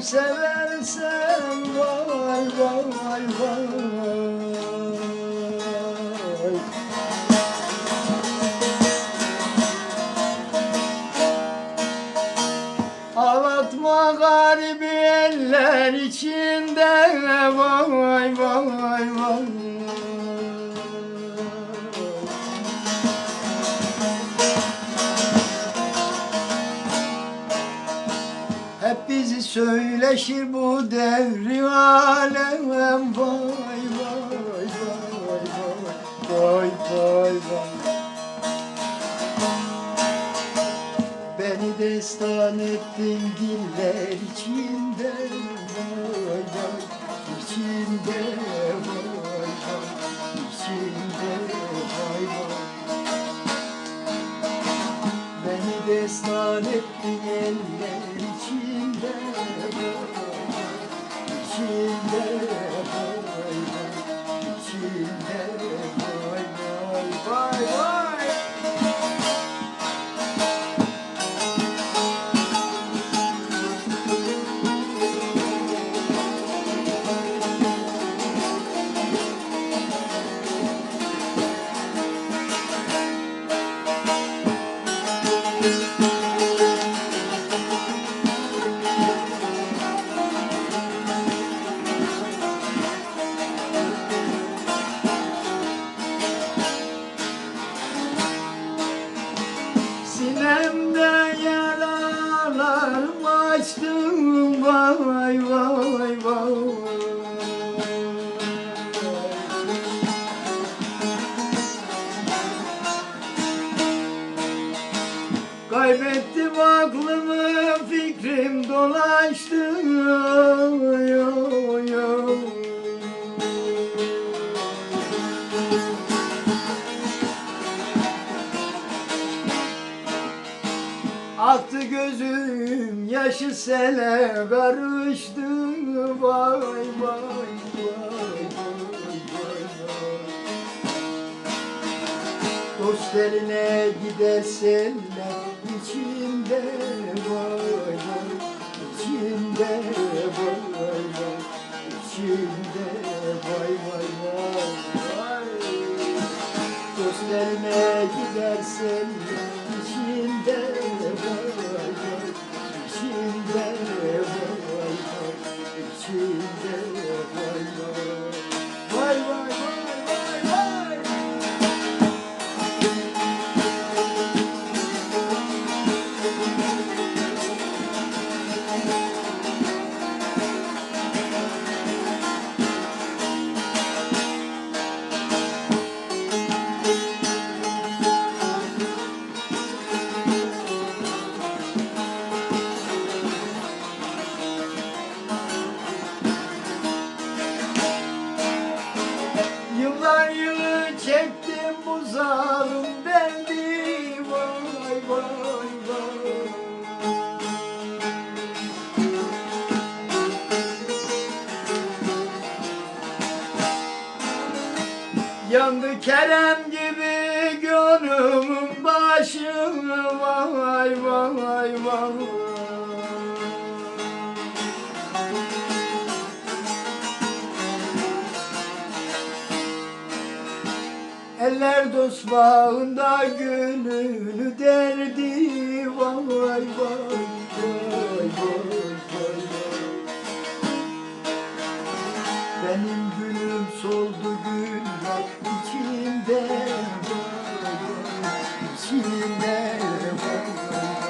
Seversen Vay vay vay Ağlatma garibi eller içinde Vay vay vay söyleşir bu devri alem. Vay vay vay vay vay vay. Vay Beni destan ettin diller içinde. Vay vay içinde. Vay vay içinde. Vay vay. Beni destan ettin eller içinde Sinemde yaralarım açtım vay vay vay. Kaybettim aklımı fikrim dolaştı Aktı gözüm yaşı sele karıştı. Vay vay vay vay vay vay. Dost eline gidersenler içinde. Vay vay içinde. Vay vay içinde. Vay vay vay vay. Dost eline gidersen içinde Yandı Kerem gibi gönlümün başı. Vay vay vay Eller dost bağında gönlünü derdi. Vay vay vay vay vay Benim soldu güller içinde var, içinde var.